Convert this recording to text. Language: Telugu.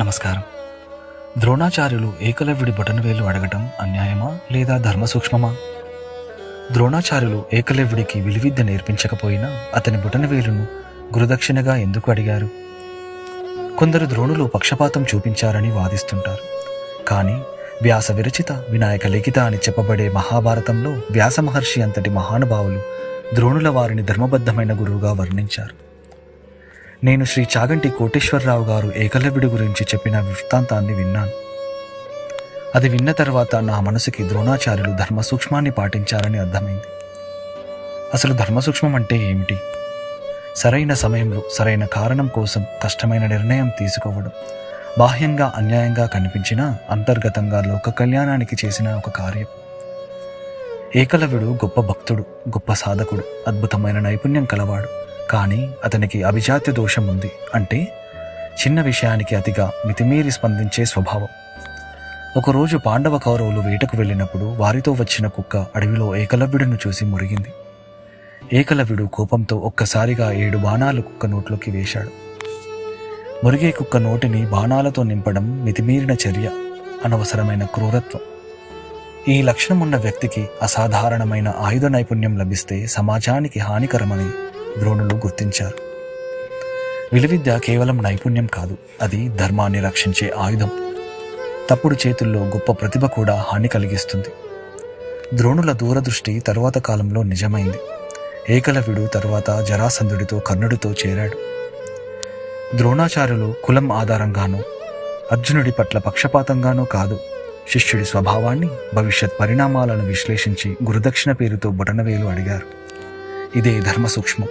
నమస్కారం. ద్రోణాచార్యులు ఏకలవ్యుడి బొటనవేలు అడగటం అన్యాయమా లేదా ధర్మ సూక్ష్మమా ద్రోణాచార్యులు ఏకలవ్యుడికి విలువిద్య నేర్పించకపోయినా అతని బొటనవేలును గురుదక్షిణగా ఎందుకు అడిగారు? కొందరు ద్రోణులు పక్షపాతం చూపించారని వాదిస్తుంటారు. కానీ వ్యాస విరచిత వినాయక లిఖిత అని చెప్పబడే మహాభారతంలో వ్యాస మహర్షి అంతటి మహానుభావులు ద్రోణుల వారిని ధర్మబద్ధమైన గురువుగా వర్ణించారు. నేను శ్రీ చాగంటి కోటేశ్వరరావు గారు ఏకలవ్యుడి గురించి చెప్పిన వృత్తాంతాన్ని విన్నాను. అది విన్న తర్వాత నా మనసుకి ద్రోణాచార్యులు ధర్మ సూక్ష్మాన్ని పాటించారని అర్థమైంది. అసలు ధర్మ సూక్ష్మం అంటే ఏమిటి? సరైన సమయంలో సరైన కారణం కోసం కష్టమైన నిర్ణయం తీసుకోవడం బాహ్యంగా అన్యాయంగా కనిపించినా అంతర్గతంగా లోక కళ్యాణానికి చేసిన ఒక కార్యం. ఏకలవ్యుడు గొప్ప భక్తుడు గొప్ప సాధకుడు అద్భుతమైన నైపుణ్యం కలవాడు. కానీ అతనికి అభిజాత్య దోషం ఉంది అంటే చిన్న విషయానికి అతిగా మితిమీరి స్పందించే స్వభావం. ఒకరోజు పాండవ కౌరవులు వేటకు వెళ్ళినప్పుడు వారితో వచ్చిన కుక్క అడవిలో ఏకలవ్యుడిని చూసి మురిగింది. ఏకలవ్యుడు కోపంతో ఒక్కసారిగా ఏడు బాణాలు కుక్క నోట్లోకి వేశాడు. మురిగే కుక్క నోటిని బాణాలతో నింపడం మితిమీరిన చర్య అనవసరమైన క్రూరత్వం. ఈ లక్షణం ఉన్న వ్యక్తికి అసాధారణమైన ఆయుధ నైపుణ్యం లభిస్తే సమాజానికి హానికరమని ద్రోణులు గుర్తించారు. విలువిద్య కేవలం నైపుణ్యం కాదు అది ధర్మాన్ని రక్షించే ఆయుధం. తప్పుడు చేతుల్లో గొప్ప ప్రతిభ కూడా హాని కలిగిస్తుంది. ద్రోణుల దూరదృష్టి తరువాత కాలంలో నిజమైంది. ఏకలవ్యుడు తరువాత జరాసంధుడితో కర్ణుడితో చేరాడు. ద్రోణాచార్యులు కులం ఆధారంగానూ అర్జునుడి పట్ల పక్షపాతంగానూ కాదు శిష్యుడి స్వభావాన్ని భవిష్యత్ పరిణామాలను విశ్లేషించి గురుదక్షిణ పేరుతో బొటనవేలు అడిగారు. ఇదే ధర్మ సూక్ష్మం